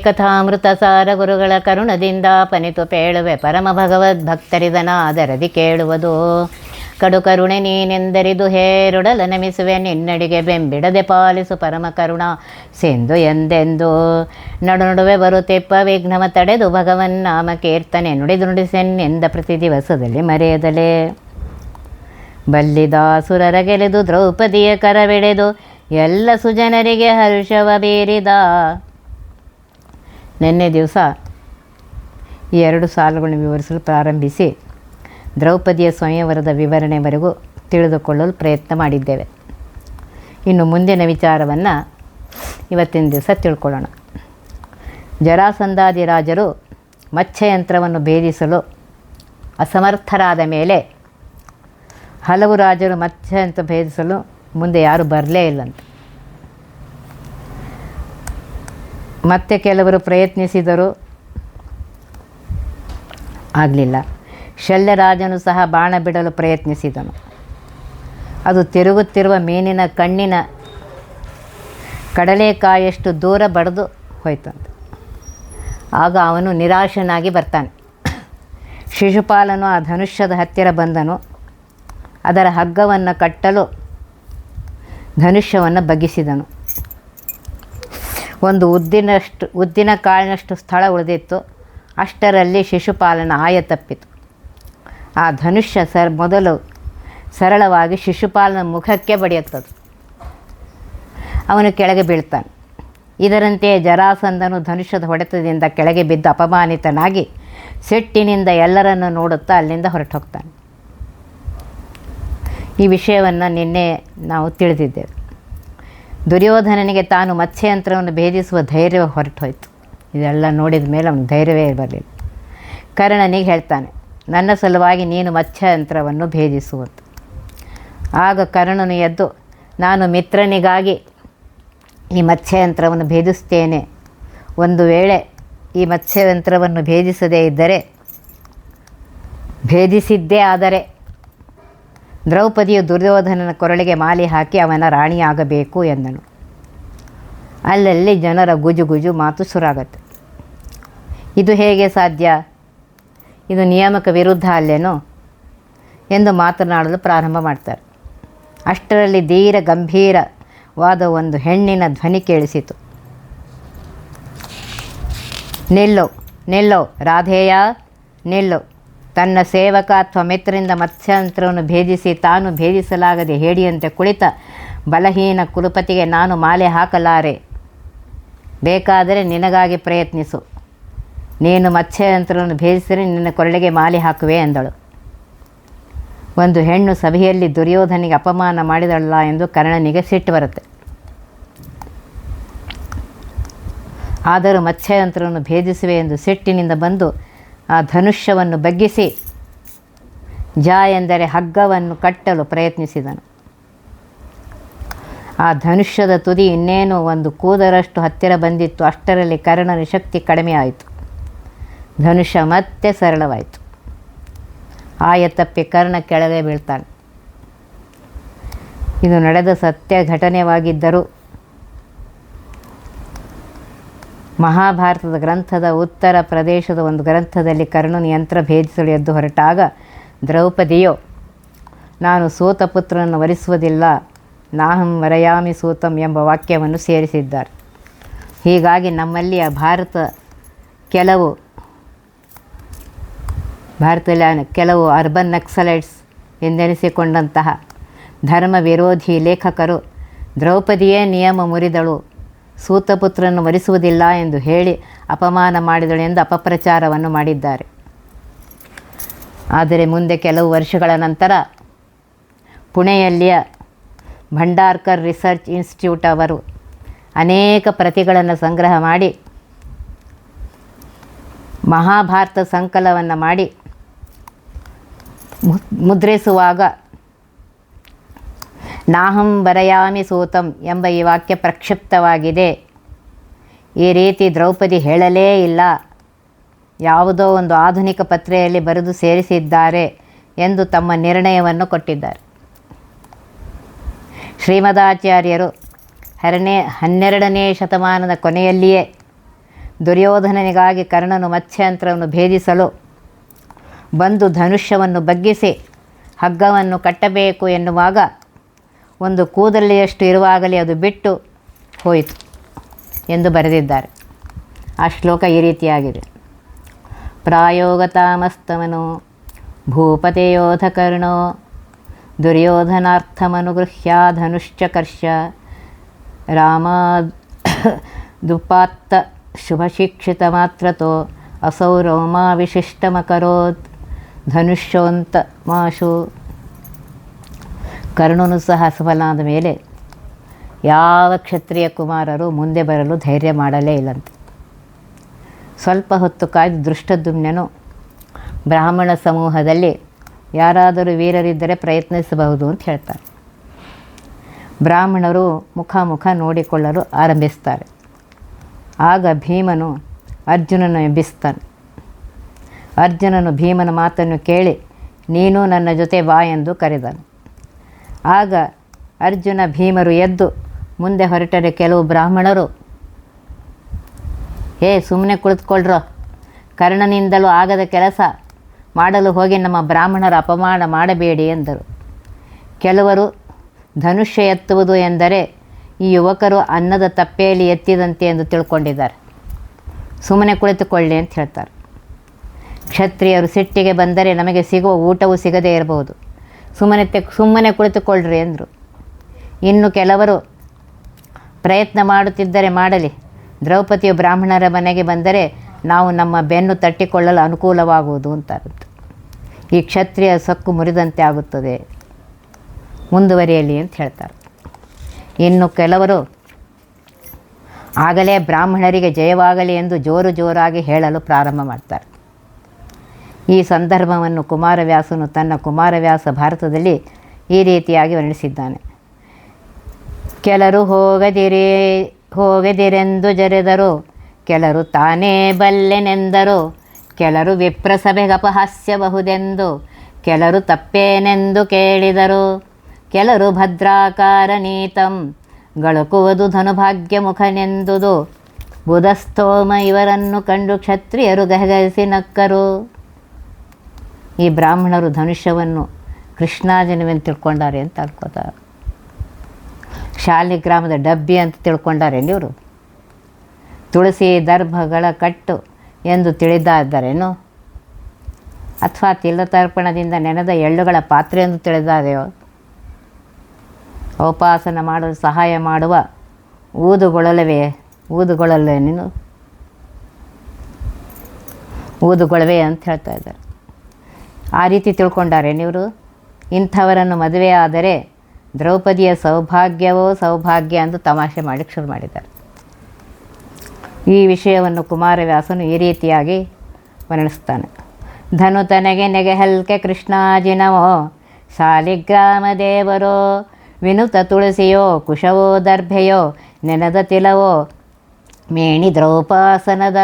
ಕಥಾಮೃತ ಸಾರ ಗುರುಗಳ ಕರುಣದಿಂದ ಪನಿತು ಪೇಳುವೆ ಪರಮ ಭಗವದ್ ಭಕ್ತರಿದನಾದರದಿ ಕೇಳುವುದು. ಕಡು ಕರುಣೆ ನೀನೆಂದರಿದು ಹೇರುಡಲ ನಮಿಸುವೆ, ನಿನ್ನಡಿಗೆ ಬೆಂಬಿಡದೆ ಪಾಲಿಸು ಪರಮ ಕರುಣ. ಸಿಂಧು ಎಂದೆಂದು ನಡು ನಡುವೆ ಬರುತ್ತೆಪ್ಪ, ವಿಘ್ನವ ತಡೆದು ಭಗವನ್ ನಾಮ ಕೀರ್ತನೆ ನುಡಿದು ನುಡಿಸೆನ್ನೆಂದ ಪ್ರತಿ ದಿವಸದಲ್ಲಿ ಮರೆಯದಲೇ. ಬಲ್ಲಿದಾಸುರರ ಗೆಲೆದು ದ್ರೌಪದಿಯ ಕರವಿಡೆದು ಎಲ್ಲ ಸುಜನರಿಗೆ ಹರ್ಷವ ಬೀರಿದ. ನಿನ್ನೆ ದಿವಸ ಈ ಎರಡು ಸಾಲುಗಳನ್ನು ವಿವರಿಸಲು ಪ್ರಾರಂಭಿಸಿ ದ್ರೌಪದಿಯ ಸ್ವಯಂವರದ ವಿವರಣೆವರೆಗೂ ತಿಳಿದುಕೊಳ್ಳಲು ಪ್ರಯತ್ನ ಮಾಡಿದ್ದೇವೆ. ಇನ್ನು ಮುಂದಿನ ವಿಚಾರವನ್ನು ಇವತ್ತಿನ ದಿವಸ ತಿಳ್ಕೊಳ್ಳೋಣ. ಜರಾಸಂಧಾದಿ ರಾಜರು ಮತ್ಸ್ಯಯಂತ್ರವನ್ನು ಭೇದಿಸಲು ಅಸಮರ್ಥರಾದ ಮೇಲೆ ಹಲವು ರಾಜರು ಮತ್ಸ್ಯಯಂತ್ರ ಭೇದಿಸಲು ಮುಂದೆ ಯಾರೂ ಬರಲೇ ಇಲ್ಲಂತೆ. ಮತ್ತೆ ಕೆಲವರು ಪ್ರಯತ್ನಿಸಿದರು ಆಗಲಿಲ್ಲ. ಶಲ್ಯರಾಜನು ಸಹ ಬಾಣ ಬಿಡಲು ಪ್ರಯತ್ನಿಸಿದನು. ಅದು ತಿರುಗುತ್ತಿರುವ ಮೀನಿನ ಕಣ್ಣಿನ ಕಡಲೆಕಾಯಷ್ಟು ದೂರ ಬಡಿದು ಹೋಯ್ತಂತೆ. ಆಗ ಅವನು ನಿರಾಶನಾಗಿ ಬರ್ತಾನೆ. ಶಿಶುಪಾಲನು ಆ ಧನುಷ್ಯದ ಹತ್ತಿರ ಬಂದನು. ಅದರ ಹಗ್ಗವನ್ನು ಕಟ್ಟಲು ಧನುಷ್ಯವನ್ನು ಬಗ್ಗಿಸಿದನು. ಒಂದು ಉದ್ದಿನಷ್ಟು, ಉದ್ದಿನ ಕಾಳಿನಷ್ಟು ಸ್ಥಳ ಉಳಿದಿತ್ತು. ಅಷ್ಟರಲ್ಲಿ ಶಿಶುಪಾಲನ ಆಯ ತಪ್ಪಿತು. ಆ ಧನುಷ್ಯ ಸರ್ ಮೊದಲು ಸರಳವಾಗಿ ಶಿಶುಪಾಲನ ಮುಖಕ್ಕೆ ಬಡಿಯುತ್ತದೆ. ಅವನು ಕೆಳಗೆ ಬೀಳ್ತಾನೆ. ಇದರಂತೆ ಜರಾಸಂದನು ಧನುಷ್ಯದ ಹೊಡೆತದಿಂದ ಕೆಳಗೆ ಬಿದ್ದು ಅಪಮಾನಿತನಾಗಿ ಸಿಟ್ಟಿನಿಂದ ಎಲ್ಲರನ್ನು ನೋಡುತ್ತಾ ಅಲ್ಲಿಂದ ಹೊರಟು ಹೋಗ್ತಾನೆ ಈ ವಿಷಯವನ್ನು ನಿನ್ನೆ ನಾವು ತಿಳಿದಿದ್ದೇವೆ. ದುರ್ಯೋಧನನಿಗೆ ತಾನು ಮತ್ಸ್ಯಯಂತ್ರವನ್ನು ಭೇದಿಸುವ ಧೈರ್ಯ ಹೊರಟು ಹೋಯಿತು ಇದೆಲ್ಲ ನೋಡಿದ ಮೇಲೆ ಅವನು ಧೈರ್ಯವೇ ಬರಲಿಲ್ಲ ಕರ್ಣನಿಗೆ ಹೇಳ್ತಾನೆ, ನನ್ನ ಸಲುವಾಗಿ ನೀನು ಮತ್ಸ್ಯಯಂತ್ರವನ್ನು ಭೇದಿಸುವಂತ. ಆಗ ಕರ್ಣನು ಎದ್ದು, ನಾನು ಮಿತ್ರನಿಗಾಗಿ ಈ ಮತ್ಸ್ಯಯಂತ್ರವನ್ನು ಭೇದಿಸ್ತೇನೆ ಒಂದು ವೇಳೆ ಈ ಮತ್ಸ್ಯಯಂತ್ರವನ್ನು ಭೇದಿಸದೇ ಇದ್ದರೆ, ಭೇದಿಸಿದ್ದೇ ಆದರೆ ದ್ರೌಪದಿಯು ದುರ್ಯೋಧನನ ಕೊರಳಿಗೆ ಮಾಲಿ ಹಾಕಿ ಅವನ ರಾಣಿಯಾಗಬೇಕು ಎಂದನು. ಅಲ್ಲಲ್ಲಿ ಜನರ ಗುಜುಗುಜು ಗುಜು ಮಾತು ಸುರಾಗತ್ತೆ. ಇದು ಹೇಗೆ ಸಾಧ್ಯ? ಇದು ನಿಯಮಕ ವಿರುದ್ಧ ಅಲ್ಲೇನೋ ಎಂದು ಮಾತನಾಡಲು ಪ್ರಾರಂಭ ಮಾಡ್ತಾರೆ. ಅಷ್ಟರಲ್ಲಿ ಧೀರ ಗಂಭೀರವಾದ ಒಂದು ಹೆಣ್ಣಿನ ಧ್ವನಿ ಕೇಳಿಸಿತು. ನೆಲ್ಲೋ ನೆಲ್ಲೋ, ರಾಧೇಯ, ನಿಲ್ಲು. ತನ್ನ ಸೇವಕ ಅಥವಾ ಮಿತ್ರರಿಂದ ಮತ್ಸ್ಯಂತ್ರವನ್ನು ಭೇದಿಸಿ ತಾನು ಭೇದಿಸಲಾಗದೆ ಹೇಡಿಯಂತೆ ಕುಳಿತ ಬಲಹೀನ ಕುಲಪತಿಗೆ ನಾನು ಮಾಲೆ ಹಾಕಲಾರೆ. ಬೇಕಾದರೆ ನಿನಗಾಗಿ ಪ್ರಯತ್ನಿಸು. ನೀನು ಮತ್ಸ್ಯಯಂತ್ರವನ್ನು ಭೇದಿಸಿದರೆ ನಿನ್ನ ಕೊರಳಿಗೆ ಮಾಲೆ ಹಾಕುವೆ ಎಂದಳು ಒಂದು ಹೆಣ್ಣು ಸಭೆಯಲ್ಲಿ ದುರ್ಯೋಧನಿಗೆ ಅಪಮಾನ ಮಾಡಿದಳಲ್ಲ ಎಂದು ಕರ್ಣನಿಗೆ ಸಿಟ್ಟು ಬರುತ್ತೆ. ಆದರೂ ಮತ್ಸ್ಯಯಂತ್ರವನ್ನು ಭೇದಿಸುವೆ ಎಂದು ಸಿಟ್ಟಿನಿಂದ ಬಂದು ಆ ಧನುಷ್ಯವನ್ನು ಬಗ್ಗಿಸಿ ಜ ಎಂದರೆ ಹಗ್ಗವನ್ನು ಕಟ್ಟಲು ಪ್ರಯತ್ನಿಸಿದನು. ಆ ಧನುಷ್ಯದ ತುದಿ ಇನ್ನೇನು ಒಂದು ಕೂದರಷ್ಟು ಹತ್ತಿರ ಬಂದಿತ್ತು. ಅಷ್ಟರಲ್ಲಿ ಕರ್ಣನ ಶಕ್ತಿ ಕಡಿಮೆ ಆಯಿತು. ಧನುಷ್ಯ ಮತ್ತೆ ಸರಳವಾಯಿತು. ಆಯ ತಪ್ಪಿ ಕರ್ಣ ಕೆಳಗೆ ಬೀಳ್ತಾನೆ. ಇದು ನಡೆದ ಸತ್ಯ ಘಟನೆವಾಗಿದ್ದರೂ ಮಹಾಭಾರತದ ಗ್ರಂಥದ ಉತ್ತರ ಪ್ರದೇಶದ ಒಂದು ಗ್ರಂಥದಲ್ಲಿ ಕರ್ಣನು ಯಂತ್ರ ಭೇದಿಸಲು ಎದ್ದು ಹೊರಟಾಗ, ದ್ರೌಪದಿಯು, ನಾನು ಸೂತ ಪುತ್ರನನ್ನು ವರಿಸುವುದಿಲ್ಲ, ನಾಹಂ ವರಯಾಮಿ ಸೂತಂ ಎಂಬ ವಾಕ್ಯವನ್ನು ಸೇರಿಸಿದ್ದಾರೆ. ಹೀಗಾಗಿ ನಮ್ಮಲ್ಲಿಯ ಭಾರತ ಕೆಲವು, ಭಾರತದಲ್ಲಿ ಕೆಲವು ಅರ್ಬನ್ ನಕ್ಸಲೈಟ್ಸ್ ಎಂದೆನಿಸಿಕೊಂಡಂತಹ ಧರ್ಮ ವಿರೋಧಿ ಲೇಖಕರು, ದ್ರೌಪದಿಯೇ ನಿಯಮ ಮುರಿದಳು ಸೂತಪುತ್ರನ್ನು ವರಿಸುವುದಿಲ್ಲ ಎಂದು ಹೇಳಿ ಅಪಮಾನ ಮಾಡಿದಳು ಎಂದು ಅಪಪ್ರಚಾರವನ್ನು ಮಾಡಿದ್ದಾರೆ. ಆದರೆ ಮುಂದೆ ಕೆಲವು ವರ್ಷಗಳ ನಂತರ ಪುಣೆಯಲ್ಲಿಯ ಭಂಡಾರ್ಕರ್ ರಿಸರ್ಚ್ ಇನ್ಸ್ಟಿಟ್ಯೂಟ್ ಅವರು ಅನೇಕ ಪ್ರತಿಗಳನ್ನು ಸಂಗ್ರಹ ಮಾಡಿ, ಮಹಾಭಾರತ ಸಂಕಲವನ್ನು ಮಾಡಿ ಮುದ್ರಿಸುವಾಗ ನಾಹಂ ಬರಯಾಮಿ ಸೂತಂ ಎಂಬ ಈ ವಾಕ್ಯ ಪ್ರಕ್ಷಿಪ್ತವಾಗಿದೆ. ಈ ರೀತಿ ದ್ರೌಪದಿ ಹೇಳಲೇ ಇಲ್ಲ. ಯಾವುದೋ ಒಂದು ಆಧುನಿಕ ಪತ್ರೆಯಲ್ಲಿ ಬರೆದು ಸೇರಿಸಿದ್ದಾರೆ ಎಂದು ತಮ್ಮ ನಿರ್ಣಯವನ್ನು ಕೊಟ್ಟಿದ್ದಾರೆ. ಶ್ರೀಮದಾಚಾರ್ಯರು ಹರನೇ ಹನ್ನೆರಡನೇ ಶತಮಾನದ ಕೊನೆಯಲ್ಲಿಯೇ ದುರ್ಯೋಧನನಿಗಾಗಿ ಕರ್ಣನು ಮತ್ಸ್ಯಂತ್ರವನ್ನು ಭೇದಿಸಲು ಬಂದು ಧನುಷ್ಯವನ್ನು ಬಗ್ಗಿಸಿ ಹಗ್ಗವನ್ನು ಕಟ್ಟಬೇಕು ಎನ್ನುವಾಗ ಒಂದು ಕೂದಲಿಯಷ್ಟು ಇರುವಾಗಲೇ ಅದು ಬಿಟ್ಟು ಹೋಯಿತು ಎಂದು ಬರೆದಿದ್ದಾರೆ. ಆ ಶ್ಲೋಕ ಈ ರೀತಿಯಾಗಿದೆ. ಪ್ರಾಯೋಗತಾಮಸ್ತಮನು, ಭೂಪತೆಯೋಧಕರ್ಣೋ ದುರ್ಯೋಧನಾರ್ಥಮನುಗೃಹ್ಯ ಧನುಶ್ಚಕರ್ಷ ರಾಮ ದುಪಾತ್ತ ಶುಭಶಿಕ್ಷಿತ ಮಾತ್ರತೋ ಅಸೌ ರೋಮಾವಿಶಿಷ್ಟಮಕರೋತ್ ಧನುಷ್ಯೋಂತ ಮಾಶು ಕರ್ಣನು ಸಹ ಸಫಲಾದ ಮೇಲೆ ಯಾವ ಕ್ಷತ್ರಿಯ ಕುಮಾರರು ಮುಂದೆ ಬರಲು ಧೈರ್ಯ ಮಾಡಲೇ ಇಲ್ಲಂತೆ. ಸ್ವಲ್ಪ ಹೊತ್ತು ಕಾಯ್ದು ದೃಷ್ಟದುಮ್ನನು ಬ್ರಾಹ್ಮಣ ಸಮೂಹದಲ್ಲಿ ಯಾರಾದರೂ ವೀರರಿದ್ದರೆ ಪ್ರಯತ್ನಿಸಬಹುದು ಅಂತ ಹೇಳ್ತಾರೆ ಬ್ರಾಹ್ಮಣರು ಮುಖಾಮುಖ ನೋಡಿಕೊಳ್ಳಲು ಆರಂಭಿಸ್ತಾರೆ. ಆಗ ಭೀಮನು ಅರ್ಜುನನ ಎಬ್ಬಿಸ್ತಾನೆ. ಅರ್ಜುನನು ಭೀಮನ ಮಾತನ್ನು ಕೇಳಿ, ನೀನು ನನ್ನ ಜೊತೆ ಬಾ ಎಂದು ಕರೆದನು. ಆಗ ಅರ್ಜುನ ಭೀಮರು ಎದ್ದು ಮುಂದೆ ಹೊರಟರೆ ಕೆಲವು ಬ್ರಾಹ್ಮಣರು. ಹೇ ಸುಮ್ಮನೆ ಕುಳಿತುಕೊಳ್ಳ್ರೋ ಕರ್ಣನಿಂದಲೂ ಆಗದ ಕೆಲಸ ಮಾಡಲು ಹೋಗಿ ನಮ್ಮ ಬ್ರಾಹ್ಮಣರ ಅಪಮಾನ ಮಾಡಬೇಡಿ ಎಂದರು. ಕೆಲವರು ಧನುಷ್ಯ ಎತ್ತುವುದು ಎಂದರೆ ಈ ಯುವಕರು ಅನ್ನದ ತಪ್ಪೆಯಲ್ಲಿ ಎತ್ತಿದಂತೆ ಎಂದು ತಿಳ್ಕೊಂಡಿದ್ದಾರೆ. ಸುಮ್ಮನೆ ಕುಳಿತುಕೊಳ್ಳಿ ಅಂತ ಹೇಳ್ತಾರೆ. ಕ್ಷತ್ರಿಯರು ಸಿಟ್ಟಿಗೆ ಬಂದರೆ ನಮಗೆ ಸಿಗುವ ಊಟವೂ ಸಿಗದೇ ಇರಬಹುದು. ಸುಮ್ಮನೆ ತೆ ಸುಮ್ಮನೆ ಕುಳಿತುಕೊಳ್ಳ್ರಿ ಅಂದರು. ಇನ್ನು ಕೆಲವರು ಪ್ರಯತ್ನ ಮಾಡುತ್ತಿದ್ದರೆ ಮಾಡಲಿ. ದ್ರೌಪದಿಯು ಬ್ರಾಹ್ಮಣರ ಮನೆಗೆ ಬಂದರೆ ನಾವು ನಮ್ಮ ಬೆನ್ನು ತಟ್ಟಿಕೊಳ್ಳಲು ಅನುಕೂಲವಾಗುವುದು ಅಂತಾಗುತ್ತೆ ಈ ಕ್ಷತ್ರಿಯ ಸಕ್ಕು ಮುರಿದಂತೆ ಆಗುತ್ತದೆ. ಮುಂದುವರಿಯಲಿ ಅಂತ ಹೇಳ್ತಾರೆ. ಇನ್ನು ಕೆಲವರು ಆಗಲೇ ಬ್ರಾಹ್ಮಣರಿಗೆ ಜಯವಾಗಲಿ ಎಂದು ಜೋರು ಜೋರಾಗಿ ಹೇಳಲು ಪ್ರಾರಂಭ ಮಾಡ್ತಾರೆ. ಈ ಸಂದರ್ಭವನ್ನು ಕುಮಾರವ್ಯಾಸನು ತನ್ನ ಕುಮಾರವ್ಯಾಸ ಭಾರತದಲ್ಲಿ ಈ ರೀತಿಯಾಗಿ ವರ್ಣಿಸಿದ್ದಾನೆ. ಕೆಲರು ಹೋಗದಿರಿ, ಹೋಗದಿರೆಂದು ಜರೆದರು, ಕೆಲರು ತಾನೇ ಬಲ್ಲೆನೆಂದರು, ಕೆಲರು ವಿಪ್ರಸಭೆಗಪಹಾಸ್ಯಬಹುದೆಂದು ಕೆಲರು ತಪ್ಪೇನೆಂದು ಕೇಳಿದರು, ಕೆಲರು ಭದ್ರಾಕಾರ ನೀತಂ, ಗಳಕುವುದು ಧನುಭಾಗ್ಯ ಮುಖನೆಂದುದು ಬುಧಸ್ತೋಮ ಇವರನ್ನು ಕಂಡು ಕ್ಷತ್ರಿಯರು ಗಹಗಹಿಸಿ ನಕ್ಕರು. ಈ ಬ್ರಾಹ್ಮಣರು ಧನುಷ್ಯವನ್ನು ಕೃಷ್ಣಾಜನವೆಂದು ತಿಳ್ಕೊಂಡಾರೆ ಅಂತ ಅನ್ಕೋತಾರೆ ಶಾಲಿಗ್ರಾಮದ ಡಬ್ಬಿ ಅಂತ ತಿಳ್ಕೊಂಡಾರೆ ಇವರು. ತುಳಸಿ ದರ್ಭಗಳ ಕಟ್ಟು ಎಂದು ತಿಳಿದಾದರೇನು? ಅಥವಾ ತಿಲ್ಲತರ್ಪಣದಿಂದ ನೆನೆದ ಎಳ್ಳುಗಳ ಪಾತ್ರೆ ಎಂದು ತಿಳಿದಾದೆಯೋ? ಉಪಾಸನ ಮಾಡಲು ಸಹಾಯ ಮಾಡುವ ಊದುಗೊಳಲವೇ ಊದುಗೊಳಲೇ ನೀನು ಊದುಗೊಳವೆ ಅಂತ ಹೇಳ್ತಾ ಇದ್ದಾರೆ. ಆ ರೀತಿ ತಿಳ್ಕೊಂಡಾರೆ ನೀವು ಇಂಥವರನ್ನು ಮದುವೆ ಆದರೆ ದ್ರೌಪದಿಯ ಸೌಭಾಗ್ಯವೋ ಸೌಭಾಗ್ಯ ಅಂತ ತಮಾಷೆ ಮಾಡಿ ಶುರು ಮಾಡಿದ್ದಾರೆ. ಈ ವಿಷಯವನ್ನು ಕುಮಾರವ್ಯಾಸನು ಈ ರೀತಿಯಾಗಿ ವರ್ಣಿಸ್ತಾನೆ. ಧನು ತನಗೆ ನೆಗೆಹಲ್ಕೆ ಕೃಷ್ಣಾಜಿನವೋ ಶಾಲಿಗ್ರಾಮ ದೇವರೋ, ವಿನುತ ತುಳಸಿಯೋ, ಕುಶವೋ ದರ್ಭೆಯೋ, ನೆನದ ತಿಲವೋ, ಮೇಣಿ ದ್ರೌಪಾಸನದ,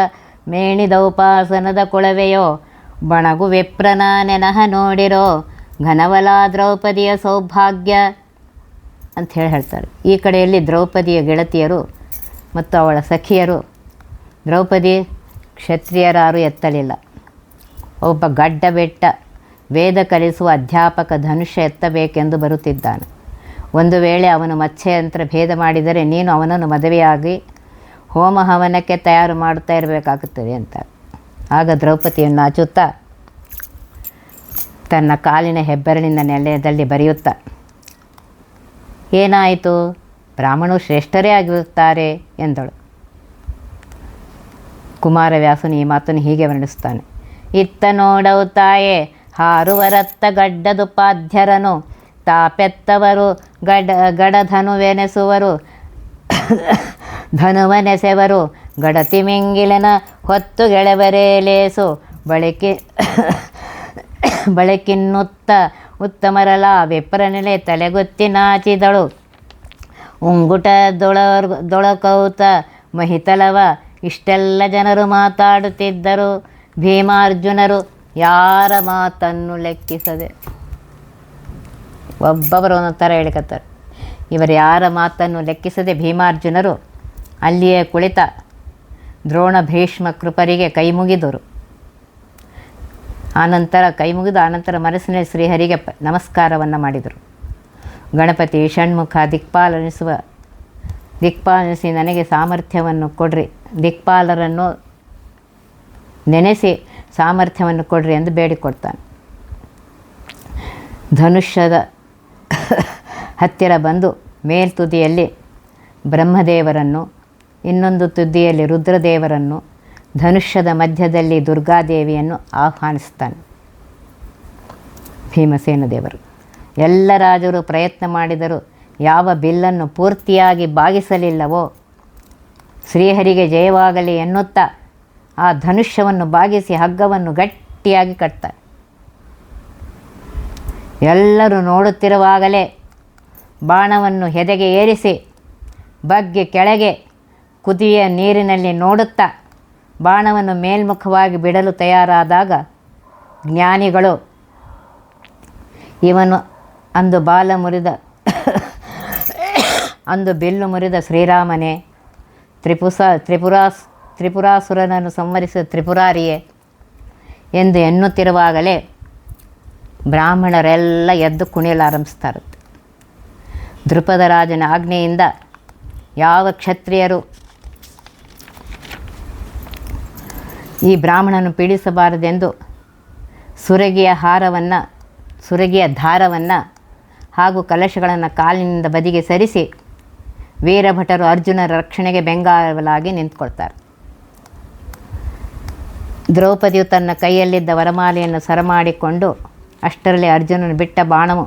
ಮೇಣಿ ದೌಪಾಸನದ ಕೊಳವೆಯೋ ಬಣಗು ವಿಪ್ರನ ನೆನಹ ನೋಡಿರೋ ಘನವಲ ದ್ರೌಪದಿಯ ಸೌಭಾಗ್ಯ ಅಂತ ಹೇಳಿ ಹೇಳ್ತಾರೆ. ಈ ಕಡೆಯಲ್ಲಿ ದ್ರೌಪದಿಯ ಗೆಳತಿಯರು ಮತ್ತು ಅವಳ ಸಖಿಯರು, ದ್ರೌಪದಿ ಕ್ಷತ್ರಿಯರಾರು ಎತ್ತಲಿಲ್ಲ. ಒಬ್ಬ ಗಡ್ಡ ಬೆಟ್ಟ ವೇದ ಕಲಿಸುವ ಅಧ್ಯಾಪಕ ಧನುಷ್ಯ ಎತ್ತಬೇಕೆಂದು ಬರುತ್ತಿದ್ದಾನೆ. ಒಂದು ವೇಳೆ ಅವನು ಮತ್ಸ್ಯಯಂತ್ರ ಭೇದ ಮಾಡಿದರೆ ನೀನು ಅವನನ್ನು ಮದುವೆಯಾಗಿ ಹೋಮ ಹವನಕ್ಕೆ ತಯಾರು ಮಾಡ್ತಾ ಇರಬೇಕಾಗುತ್ತದೆ ಅಂತ ಆಗ ದ್ರೌಪದಿಯನ್ನು ಅಚುತ್ತ ತನ್ನ ಕಾಲಿನ ಹೆಬ್ಬೆರಳಿನ ನೆಲೆಯದಲ್ಲಿ ಬರೆಯುತ್ತಾ, ಏನಾಯಿತು? ಬ್ರಾಹ್ಮಣರು ಶ್ರೇಷ್ಠರೇ ಆಗಿರುತ್ತಾರೆ ಎಂದಳು. ಕುಮಾರವ್ಯಾಸನು ಈ ಮಾತನ್ನು ಹೀಗೆ ವರ್ಣಿಸುತ್ತಾನೆ. ಇತ್ತ ನೋಡವು ತಾಯೇ ಹಾರುವರತ್ತ ಗಡ್ಡದುಪಾಧ್ಯರನು, ತಾಪೆತ್ತವರು ಗಡ, ಗಡಧನುವೆನೆಸುವರು, ಧನುವನೆಸೆವರು, ಗಡತಿಮಿಂಗಿಲನ ಹೊತ್ತು ಗೆಳವರೇ ಲೇಸು ಬಳಕೆ, ಬಳಕಿನ್ನುತ್ತ ಉತ್ತಮರಲ. ವಿಪ್ರನೆಲೆ ತಲೆಗೊತ್ತಿ ನಾಚಿದಳು. ಉಂಗುಟ ದೊಳ ದೊಳಕೌತ ಮಹಿತಲವ. ಇಷ್ಟೆಲ್ಲ ಜನರು ಮಾತಾಡುತ್ತಿದ್ದರು. ಭೀಮಾರ್ಜುನರು ಯಾರ ಮಾತನ್ನು ಲೆಕ್ಕಿಸದೆ. ಒಬ್ಬೊಬ್ಬರು ಒಂದೊಂದು ಥರ ಹೇಳ್ಕತ್ತಾರೆ ಇವರು ಯಾರ ಮಾತನ್ನು ಲೆಕ್ಕಿಸದೆ ಭೀಮಾರ್ಜುನರು ಅಲ್ಲಿಯೇ ಕುಳಿತ ದ್ರೋಣ ಭೀಷ್ಮ ಕೃಪರಿಗೆ ಕೈ ಮುಗಿದರು. ಆನಂತರ ಕೈ ಮುಗಿದು ಆನಂತರ ಮನಸ್ಸಿನಲ್ಲಿ ಶ್ರೀಹರಿಗೆ ಪ ನಮಸ್ಕಾರವನ್ನು ಮಾಡಿದರು. ಗಣಪತಿ ಷಣ್ಮುಖ ದಿಕ್ಪಾಲನಿಸುವ, ದಿಕ್ಪಾಲನಿಸಿ ನನಗೆ ಸಾಮರ್ಥ್ಯವನ್ನು ಕೊಡ್ರಿ, ದಿಕ್ಪಾಲರನ್ನು ನೆನೆಸಿ ಸಾಮರ್ಥ್ಯವನ್ನು ಕೊಡ್ರಿ ಎಂದು ಬೇಡಿಕೊಡ್ತಾನೆ. ಧನುಷ್ಯದ ಹತ್ತಿರ ಬಂದು ಮೇಲ್ತುದಿಯಲ್ಲಿ ಬ್ರಹ್ಮದೇವರನ್ನು ಇನ್ನೊಂದು ತುದಿಯಲ್ಲಿ ರುದ್ರದೇವರನ್ನು, ಧನುಷ್ಯದ ಮಧ್ಯದಲ್ಲಿ ದುರ್ಗಾದೇವಿಯನ್ನು ಆಹ್ವಾನಿಸ್ತಾನೆ. ಭೀಮಸೇನ ದೇವರು. ಎಲ್ಲ ರಾಜರು ಪ್ರಯತ್ನ ಮಾಡಿದರೂ ಯಾವ ಬಿಲ್ಲನ್ನು ಪೂರ್ತಿಯಾಗಿ ಬಾಗಿಸಲಿಲ್ಲವೋ, ಶ್ರೀಹರಿಗೆ ಜಯವಾಗಲಿ ಎನ್ನುತ್ತಾ ಆ ಧನುಷ್ಯವನ್ನು ಬಾಗಿಸಿ ಹಗ್ಗವನ್ನು ಗಟ್ಟಿಯಾಗಿ ಕಟ್ತಾರೆ ಎಲ್ಲರೂ ನೋಡುತ್ತಿರುವಾಗಲೇ ಬಾಣವನ್ನು ಹೆದೆಗೆ ಏರಿಸಿ, ಬಗ್ಗೆ ಕೆಳಗೆ ಕುದಿಯ ನೀರಿನಲ್ಲಿ ನೋಡುತ್ತಾ ಬಾಣವನ್ನು ಮೇಲ್ಮುಖವಾಗಿ ಬಿಡಲು ತಯಾರಾದಾಗ ಜ್ಞಾನಿಗಳು, ಇವನು ಅಂದು ಬಾಲ ಮುರಿದ, ಅಂದು ಬಿಲ್ಲು ಮುರಿದ ಶ್ರೀರಾಮನೇ, ತ್ರಿಪುಸ, ತ್ರಿಪುರಾಸ್, ತ್ರಿಪುರಾಸುರನನ್ನು ಸಂವರಿಸಿದ ತ್ರಿಪುರಾರಿಯೇ ಎಂದು ಎನ್ನುತ್ತಿರುವಾಗಲೇ ಬ್ರಾಹ್ಮಣರೆಲ್ಲ ಎದ್ದು ಕುಣಿಯಲಾರಂಭಿಸ್ತಾರೆ ದೃಪದ ರಾಜನ ಆಜ್ಞೆಯಿಂದ ಯಾವ ಕ್ಷತ್ರಿಯರು ಈ ಬ್ರಾಹ್ಮಣನು ಪೀಡಿಸಬಾರದೆಂದು ಸುರಗಿಯ ಹಾರವನ್ನು, ಸುರಗಿಯ ದಾರವನ್ನು ಹಾಗೂ ಕಲಶಗಳನ್ನು ಕಾಲಿನಿಂದ ಬದಿಗೆ ಸರಿಸಿ ವೀರಭಟರು ಅರ್ಜುನರ ರಕ್ಷಣೆಗೆ ಬೆಂಗಾವಲಾಗಿ ನಿಂತ್ಕೊಳ್ತಾರೆ. ದ್ರೌಪದಿಯು ತನ್ನ ಕೈಯಲ್ಲಿದ್ದ ವರಮಾಲೆಯನ್ನು ಸರಮಾಡಿಕೊಂಡು ಅಷ್ಟರಲ್ಲಿ ಅರ್ಜುನನು ಬಿಟ್ಟ ಬಾಣವು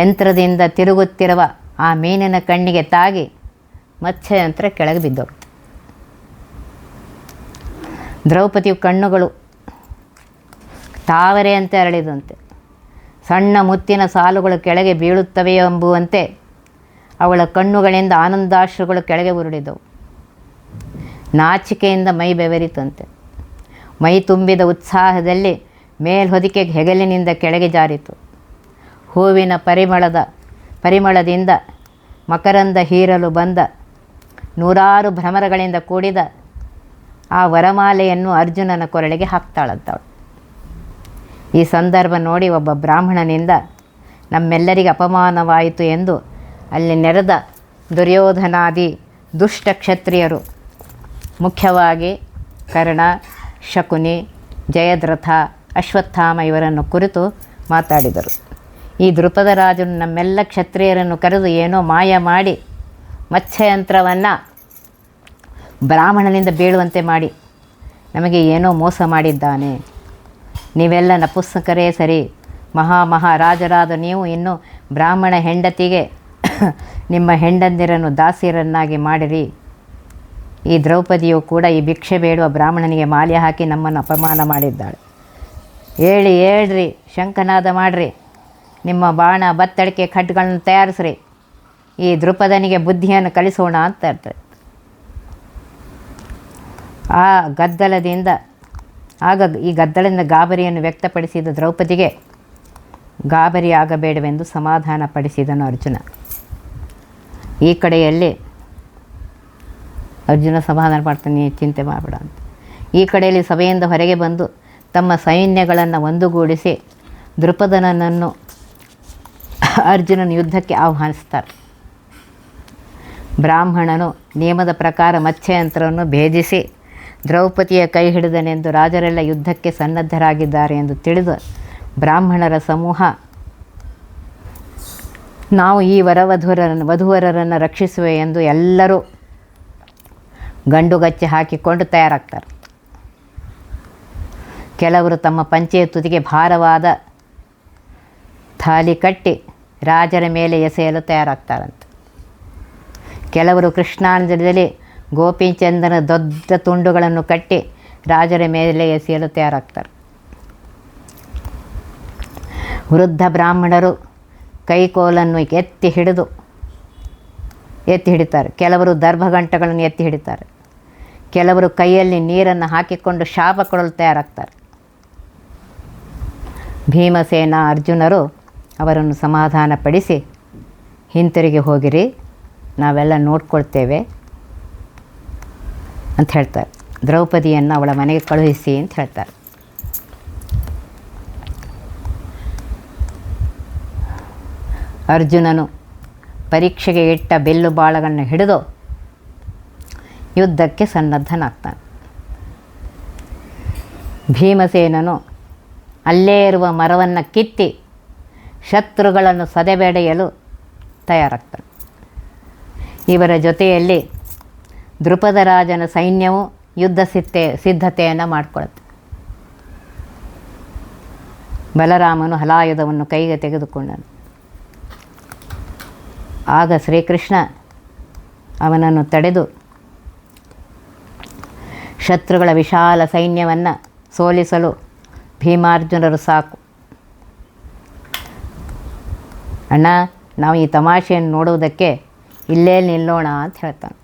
ಯಂತ್ರದಿಂದ ತಿರುಗುತ್ತಿರುವ ಆ ಮೀನಿನ ಕಣ್ಣಿಗೆ ತಾಗಿ ಮತ್ಸ್ಯಯಂತ್ರ ಕೆಳಗೆ ಬಿದ್ದವು ದ್ರೌಪದಿಯು ಕಣ್ಣುಗಳು ತಾವರೆಯಂತೆ ಅರಳಿದಂತೆ. ಸಣ್ಣ ಮುತ್ತಿನ ಸಾಲುಗಳು ಕೆಳಗೆ ಬೀಳುತ್ತವೆ ಎಂಬುವಂತೆ ಅವಳ ಕಣ್ಣುಗಳಿಂದ ಆನಂದಾಶ್ರುಗಳು ಕೆಳಗೆ ಉರುಳಿದವು. ನಾಚಿಕೆಯಿಂದ ಮೈ ಬೆವರಿತಂತೆ. ಮೈ ತುಂಬಿದ ಉತ್ಸಾಹದಲ್ಲಿ ಮೇಲ್ಹೊದಿಕೆ ಹೆಗಲಿನಿಂದ ಕೆಳಗೆ ಜಾರಿತು. ಹೂವಿನ ಪರಿಮಳದ ಪರಿಮಳದಿಂದ ಮಕರಂದ ಹೀರಲು ಬಂದ ನೂರಾರು ಭ್ರಮರಗಳಿಂದ ಕೂಡಿದ ಆ ವರಮಾಲೆಯನ್ನು ಅರ್ಜುನನ ಕೊರಳಿಗೆ ಹಾಕ್ತಾಳಂತವಳು. ಈ ಸಂದರ್ಭ ನೋಡಿ ಒಬ್ಬ ಬ್ರಾಹ್ಮಣನಿಂದ, ನಮ್ಮೆಲ್ಲರಿಗೆ ಅಪಮಾನವಾಯಿತು ಎಂದು ಅಲ್ಲಿ ನೆರೆದ ದುರ್ಯೋಧನಾದಿ ದುಷ್ಟ ಕ್ಷತ್ರಿಯರು, ಮುಖ್ಯವಾಗಿ ಕರ್ಣ, ಶಕುನಿ, ಜಯದ್ರಥ, ಅಶ್ವತ್ಥಾಮ ಇವರನ್ನು ಕುರಿತು ಮಾತಾಡಿದರು. ಈ ದೃಪದ ರಾಜನು ನಮ್ಮೆಲ್ಲ ಕ್ಷತ್ರಿಯರನ್ನು ಕರೆದು ಏನೋ ಮಾಯ ಮಾಡಿ ಮತ್ಸ್ಯಯಂತ್ರವನ್ನು ಬ್ರಾಹ್ಮಣನಿಂದ ಬೀಳುವಂತೆ ಮಾಡಿ. ನಮಗೆ ಏನೋ ಮೋಸ ಮಾಡಿದ್ದಾನೆ. ನೀವೆಲ್ಲ ನಪುಸ್ತಕರೇ ಸರಿ. ಮಹಾ ಮಹಾರಾಜರಾದ ನೀವು ಇನ್ನು ಬ್ರಾಹ್ಮಣ ಹೆಂಡತಿಗೆ ನಿಮ್ಮ ಹೆಂಡಂದಿರನ್ನು ದಾಸಿಯರನ್ನಾಗಿ ಮಾಡಿರಿ. ಈ ದ್ರೌಪದಿಯು ಕೂಡ ಈ ಭಿಕ್ಷೆ ಬೇಡುವ ಬ್ರಾಹ್ಮಣನಿಗೆ ಮಾಲ್ಯ ಹಾಕಿ ನಮ್ಮನ್ನು ಅಪಮಾನ ಮಾಡಿದ್ದಾಳೆ. ಹೇಳಿ, ಹೇಳ್ರಿ, ಶಂಕನಾದ ಮಾಡಿರಿ. ನಿಮ್ಮ ಬಾಣ, ಬತ್ತಡಿಕೆ ಖಡ್ಗಳನ್ನು ತಯಾರಿಸ್ರಿ. ಈ ದೃಪದನಿಗೆ ಬುದ್ಧಿಯನ್ನು ಕಳಿಸೋಣ ಅಂತ ಇರ್ತಾರೆ ಆ ಗದ್ದಲದಿಂದ, ಆಗ ಈ ಗದ್ದಲದಿಂದ ಗಾಬರಿಯನ್ನು ವ್ಯಕ್ತಪಡಿಸಿದ ದ್ರೌಪದಿಗೆ ಗಾಬರಿ ಆಗಬೇಡವೆಂದು ಸಮಾಧಾನ ಪಡಿಸಿದನು ಅರ್ಜುನ. ಈ ಕಡೆಯಲ್ಲಿ ಅರ್ಜುನ ಸಮಾಧಾನ ಮಾಡ್ತಾನೆ "ನೀ ಚಿಂತೆ ಮಾಡಬೇಡ ಅಂತ. ಈ ಕಡೆಯಲ್ಲಿ ಸಭೆಯಿಂದ ಹೊರಗೆ ಬಂದು ತಮ್ಮ ಸೈನ್ಯಗಳನ್ನು ಒಂದುಗೂಡಿಸಿ ದೃಪದನನ್ನು ಅರ್ಜುನನ ಯುದ್ಧಕ್ಕೆ ಆಹ್ವಾನಿಸ್ತಾರೆ. ಬ್ರಾಹ್ಮಣನು ನಿಯಮದ ಪ್ರಕಾರ ಮತ್ಸ್ಯಯಂತ್ರವನ್ನು ಭೇದಿಸಿ ದ್ರೌಪದಿಯ ಕೈ ಹಿಡಿದನೆಂದು ರಾಜರೆಲ್ಲ ಯುದ್ಧಕ್ಕೆ ಸನ್ನದ್ಧರಾಗಿದ್ದಾರೆ ಎಂದು ತಿಳಿದ ಬ್ರಾಹ್ಮಣರ ಸಮೂಹ, ನಾವು ಈ ವರವಧುವರನ್ನು ವಧುವರರನ್ನು ರಕ್ಷಿಸುವೆ ಎಂದು ಎಲ್ಲರೂ ಗಂಡುಗಚ್ಚೆ ಹಾಕಿಕೊಂಡು ತಯಾರಾಗ್ತಾರೆ. ಕೆಲವರು ತಮ್ಮ ಪಂಚೆಯ ತುದಿಗೆ ಭಾರವಾದ ಥಾಲಿ ಕಟ್ಟಿ ರಾಜರ ಮೇಲೆ ಎಸೆಯಲು ತಯಾರಾಗ್ತಾರಂತೆ. ಕೆಲವರು ಕೃಷ್ಣಾಂಜಲಿಯಲ್ಲಿ ಗೋಪಿಚಂದನ ದೊಡ್ಡ ತುಂಡುಗಳನ್ನು ಕಟ್ಟಿ ರಾಜರ ಮೇಲೆ ಎಸೆಯಲು ತಯಾರಾಗ್ತಾರೆ. ವೃದ್ಧ ಬ್ರಾಹ್ಮಣರು ಕೈಕೋಲನ್ನು ಎತ್ತಿ ಹಿಡಿದು ಎತ್ತಿ ಹಿಡಿತಾರೆ. ಕೆಲವರು ದರ್ಭಗಂಟಗಳನ್ನು ಎತ್ತಿ ಹಿಡಿತಾರೆ. ಕೆಲವರು ಕೈಯಲ್ಲಿ ನೀರನ್ನು ಹಾಕಿಕೊಂಡು ಶಾಪ ಕೊಡಲು ತಯಾರಾಗ್ತಾರೆ. ಭೀಮಸೇನ ಅರ್ಜುನರು ಅವರನ್ನು ಸಮಾಧಾನಪಡಿಸಿ, ಹಿಂತಿರುಗಿ ಹೋಗಿರಿ, ನಾವೆಲ್ಲ ನೋಡ್ಕೊಳ್ತೇವೆ. ಅಂತ ಹೇಳ್ತಾರೆ. ದ್ರೌಪದಿಯನ್ನು ಅವಳ ಮನೆಗೆ ಕಳುಹಿಸಿ ಅಂತ ಹೇಳ್ತಾರೆ. ಅರ್ಜುನನು ಪರೀಕ್ಷೆಗೆ ಇಟ್ಟ ಬೆಲ್ಲು ಬಾಳಗಳನ್ನು ಹಿಡಿದು ಯುದ್ಧಕ್ಕೆ ಸನ್ನದ್ಧನಾಗ್ತಾನೆ. ಭೀಮಸೇನನು ಅಲ್ಲೇ ಇರುವ ಮರವನ್ನು ಕಿತ್ತಿ ಶತ್ರುಗಳನ್ನು ಸದೆಬೆಡೆಯಲು ತಯಾರಾಗ್ತಾನೆ. ಇವರ ಜೊತೆಯಲ್ಲಿ ದೃಪದ ರಾಜನ ಸೈನ್ಯವು ಯುದ್ಧ ಸಿದ್ಧತೆ ಸಿದ್ಧತೆಯನ್ನು ಮಾಡಿಕೊಳ್ಳುತ್ತೆ ಬಲರಾಮನು ಹಲಾಯುಧವನ್ನು ಕೈಗೆ ತೆಗೆದುಕೊಂಡನು. ಆಗ ಶ್ರೀಕೃಷ್ಣ ಅವನನ್ನು ತಡೆದು ಶತ್ರುಗಳ ವಿಶಾಲ ಸೈನ್ಯವನ್ನು ಸೋಲಿಸಲು ಭೀಮಾರ್ಜುನರು ಸಾಕು. ಅಣ್ಣ, ನಾವು ಈ ತಮಾಷೆಯನ್ನು ನೋಡುವುದಕ್ಕೆ ಇಲ್ಲೇ ನಿಲ್ಲೋಣ ಅಂತ ಹೇಳ್ತಾನೆ.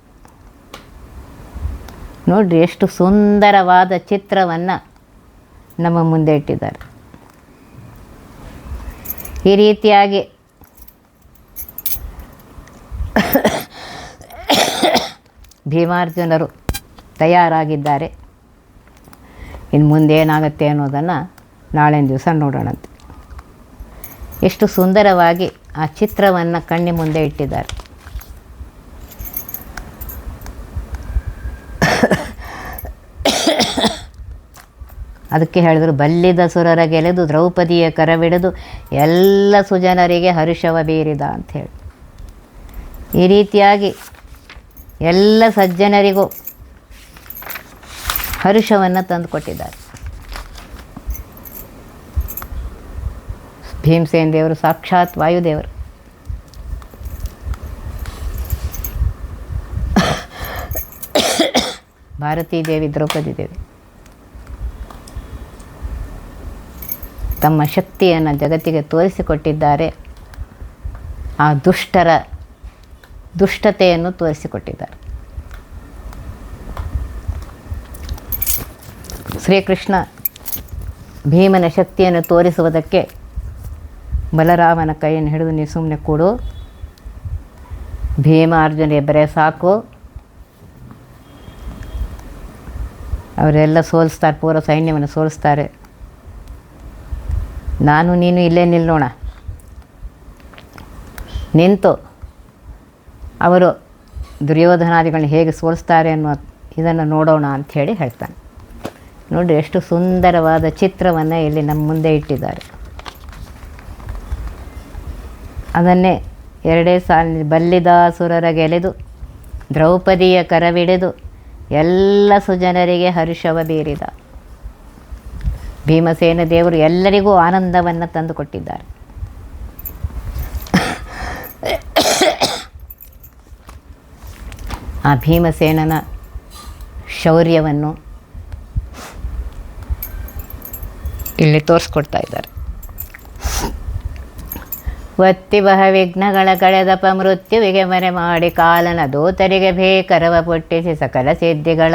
ನೋಡ್ರಿ, ಎಷ್ಟು ಸುಂದರವಾದ ಚಿತ್ರವನ್ನು ನಮ್ಮ ಮುಂದೆ ಇಟ್ಟಿದ್ದಾರೆ. ಈ ರೀತಿಯಾಗಿ ಭೀಮಾರ್ಜುನರು ತಯಾರಾಗಿದ್ದಾರೆ. ಇನ್ನು ಮುಂದೆ ಏನಾಗುತ್ತೆ ಅನ್ನೋದನ್ನು ನಾಳಿನ ದಿವಸ ನೋಡೋಣಂತೆ ಎಷ್ಟು ಸುಂದರವಾಗಿ ಆ ಚಿತ್ರವನ್ನು ಕಣ್ಣಿ ಮುಂದೆ ಇಟ್ಟಿದ್ದಾರೆ. ಅದಕ್ಕೆ ಹೇಳಿದರು ಬಲ್ಲಿದ ಸುರರ ಗೆಲೆದು ದ್ರೌಪದಿಯ ಕರವಿಡಿದು ಎಲ್ಲ ಸುಜನರಿಗೆ ಹರುಷವ ಬೀರಿದ ಅಂಥೇಳಿ ಈ ರೀತಿಯಾಗಿ ಎಲ್ಲ ಸಜ್ಜನರಿಗೂ ಹರುಷವನ್ನು ತಂದುಕೊಟ್ಟಿದ್ದಾರೆ. ಭೀಮಸೇನ್ ದೇವರು, ಸಾಕ್ಷಾತ್ ವಾಯುದೇವರು. ಭಾರತೀ ದೇವಿ ದ್ರೌಪದಿ ದೇವಿ. ತಮ್ಮ ಶಕ್ತಿಯನ್ನು ಜಗತ್ತಿಗೆ ತೋರಿಸಿಕೊಟ್ಟಿದ್ದಾರೆ. ಆ ದುಷ್ಟರ ದುಷ್ಟತೆಯನ್ನು ತೋರಿಸಿಕೊಟ್ಟಿದ್ದಾರೆ. ಶ್ರೀಕೃಷ್ಣ ಭೀಮನ ಶಕ್ತಿಯನ್ನು ತೋರಿಸುವುದಕ್ಕೆ ಬಲರಾಮನ ಕೈಯನ್ನು ಹಿಡಿದು ನೀ ಸುಮ್ಮನೆ ಕೊಡು. ಭೀಮ ಅರ್ಜುನ ಇಬ್ಬರೇ ಸಾಕು. ಅವರೆಲ್ಲ ಸೋಲಿಸ್ತಾರೆ ಪೂರ ಸೈನ್ಯವನ್ನು ಸೋಲಿಸ್ತಾರೆ. ನಾನು, ನೀನು ಇಲ್ಲೇ ನಿಲ್ಲೋಣ ನಿಂತು ಅವರು ದುರ್ಯೋಧನಾದಿಗಳನ್ನ ಹೇಗೆ ಸೋಲಿಸ್ತಾರೆ ಅನ್ನೋ ಇದನ್ನು ನೋಡೋಣ ಅಂಥೇಳಿ ಹೇಳ್ತಾನೆ. ನೋಡಿರಿ ಎಷ್ಟು ಸುಂದರವಾದ ಚಿತ್ರವನ್ನು ಇಲ್ಲಿ ನಮ್ಮ ಮುಂದೆ ಇಟ್ಟಿದ್ದಾರೆ. ಅದನ್ನೇ ಎರಡೇ ಸಾಲಿನ ಬಲ್ಲಿದಾಸುರರ ಗೆಲೆದು ದ್ರೌಪದಿಯ ಕರವಿಡಿದು ಎಲ್ಲ ಸುಜನರಿಗೆ ಹರ್ಷವ ಬೀರಿದ. ಭೀಮಸೇನ ದೇವರು ಎಲ್ಲರಿಗೂ ಆನಂದವನ್ನು ತಂದುಕೊಟ್ಟಿದ್ದಾರೆ. ಆ ಭೀಮಸೇನನ ಶೌರ್ಯವನ್ನು ಇಲ್ಲಿ ತೋರಿಸ್ಕೊಡ್ತಾ ಇದ್ದಾರೆ. ಒತ್ತಿ ಬಹ ವಿಘ್ನಗಳ ಕಳೆದಪ ಮೃತ್ಯುವಿಗೆ ಮರೆ ಮಾಡಿ ಕಾಲನ ದೂತರಿಗೆ ಭೇಕರವ ಪೊಟ್ಟಿಸಿ ಸಕಲ ಸಿದ್ಧಿಗಳ